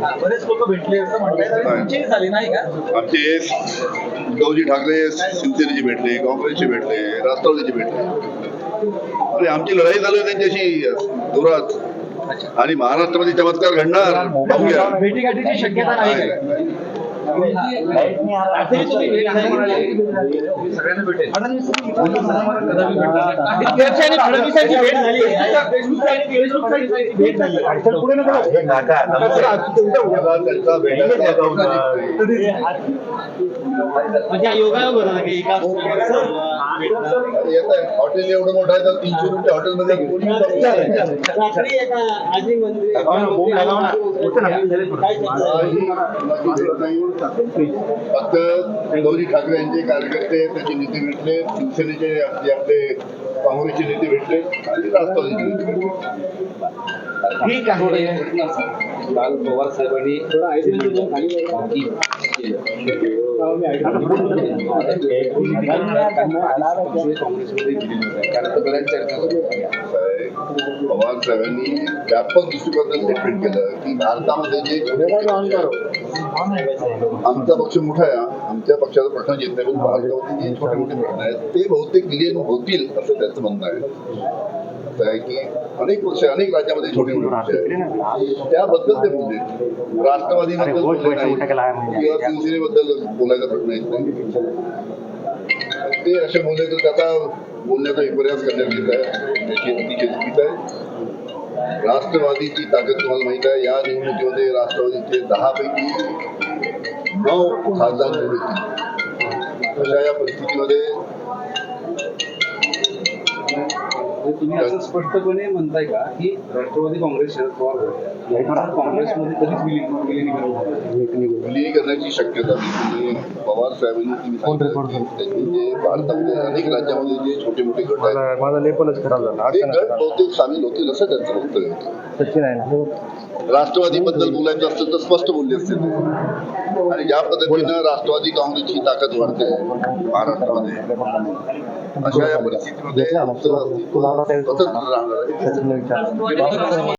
बरेच लोक भेटले असं नाही. झाली का? आमचे उद्धवजी ठाकरे शिवसेनेचे भेटले काँग्रेसचे भेटले राष्ट्रवादीचे भेटले. आणि आमची लढाई चालू आहे त्यांच्याशी जोरात. आणि महाराष्ट्रामध्ये चमत्कार घडणार. भेटीगाठीची शक्यता नाही. हॉटेल एवढं मोठं आहे तर तीनशे रुपये हॉटेलमध्ये रात्री एका आजी? फक्त उद्धवजी ठाकरे यांचे कार्यकर्ते त्याचे नेते भेटले शिवसेनेचे जे आपले काँग्रेसचे नेते भेटले आणि राष्ट्रवादीचे नेते भेटले. ठीक आहे. काल पवार साहेबांनी काँग्रेसमध्ये गेलेले होते कारण बऱ्याच चर्चा पवार साहेबांनी व्यापक दृष्टिकोनातून स्टेटमेंट केलं की भारतामध्ये जे आमचा पक्ष मोठा आहे. आमच्या पक्षाचा प्रश्न येत नाही. पण भारतामध्ये जे छोटे मोठे प्रश्न आहेत ते बहुतेक विलीन होतील असं त्यांचं म्हणणं आहे. की अनेक पक्ष अनेक राज्यामध्ये छोटे मोठे पक्ष आहेत. त्याबद्दल ते बोलले. राष्ट्रवादीबद्दल किंवा शिवसेनेबद्दल बोलायचा प्रश्न येत नाही. ते असे बोलले तर त्याचा बोलण्याचा विपर्यास करण्यात येत आहे. त्याची अतिशय आहे. राष्ट्रवादीची ताकद तुम्हाला माहीत आहे. या निवडणुकीमध्ये राष्ट्रवादीचे दहा पैकी नऊ खासदार निवडून अशा या परिस्थितीमध्ये म्हणजे तुम्ही असं स्पष्टपणे म्हणताय का की राष्ट्रवादी काँग्रेस शरद पवार गट काँग्रेसमध्ये कधीच विलीनीकरण शक्यता पवार साहेबांनी की त्यांनी जे भारतामध्ये अनेक राज्यामध्ये जे छोटे मोठे गट आहेत. माझा लेपनच खराब झाला. ते गट बहुतेक सामील होतील असं त्यांचं वक्तव्य होतं. सचिन आहे ना? राष्ट्रवादीबद्दल बोलायचं असतं तर स्पष्ट बोलले असते आणि ज्या पद्धतीनं राष्ट्रवादी काँग्रेसची ताकद वाढते महाराष्ट्रामध्ये अशा या परिस्थितीमध्ये ভালো থাকবে